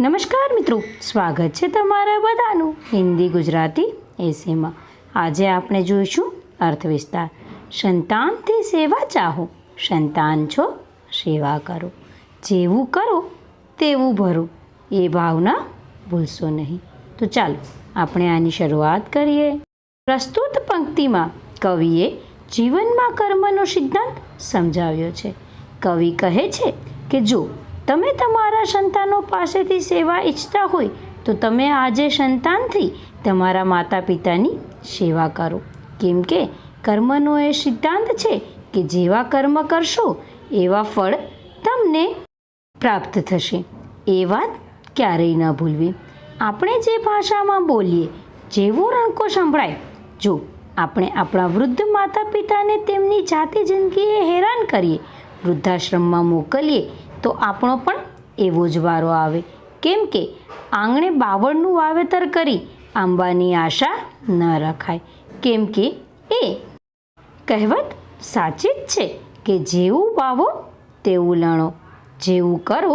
નમસ્કાર મિત્રો, સ્વાગત છે તમારા બધાનું હિન્દી ગુજરાતી એસેમાં આજે આપણે જોઈશું અર્થવિસ્તાર. સંતાનથી સેવા ચાહો, સંતાન છો, સેવા કરો. જેવું કરો, તેવું ભરો. એ ભાવના ભૂલશો નહીં. તો ચાલો, આપણે આની શરૂઆત કરીએ. પ્રસ્તુત પંક્તિમાં કવિએ જીવનમાં કર્મનો સિદ્ધાંત સમજાવ્યો છે. કવિ કહે છે કે જો તમે તમારા સંતાનો પાસેથી સેવા ઈચ્છતા હોય, તો તમે આજે સંતાનથી તમારા માતા પિતાની સેવા કરો. કેમ કે કર્મનો એ સિદ્ધાંત છે કે જેવા કર્મ કરશો, એવા ફળ તમને પ્રાપ્ત થશે. એ વાત ક્યારેય ન ભૂલવી. આપણે જે ભાષામાં બોલીએ, જેવો રણકો સંભળાય. જો આપણે આપણા વૃદ્ધ માતા પિતાને તેમની જાતિ જિંદગીએ હેરાન કરીએ, વૃદ્ધાશ્રમમાં મોકલીએ તો આપણો પણ એવો જ વારો આવે. કેમ કે આંગણે બાવળનું વાવેતર કરી આંબાની આશા ન રખાય. કેમ કે એ કહેવત સાચી જ છે કે જેવું વાવો તેવું લણો, જેવું કરો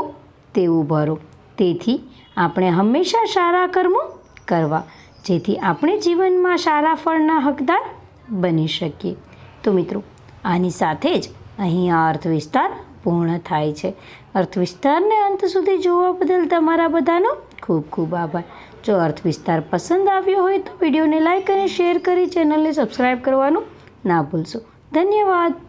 તેવું ભરો. તેથી આપણે હંમેશા સારા કર્મો કરવા, જેથી આપણે જીવનમાં સારા ફળના હકદાર બની શકીએ. તો મિત્રો, આની સાથે જ અહીં આ અર્થ વિસ્તાર પૂર્ણ થાય છે. અર્થ વિસ્તારને અંત સુધી જોવા બદલ તમારા બધાનો ખૂબ ખૂબ આભાર. જો અર્થ વિસ્તાર પસંદ આવ્યો હોય તો વિડીયોને લાઇક અને શેર કરી ચેનલને સબસ્ક્રાઈબ કરવાનું ના ભૂલશો. ધન્યવાદ.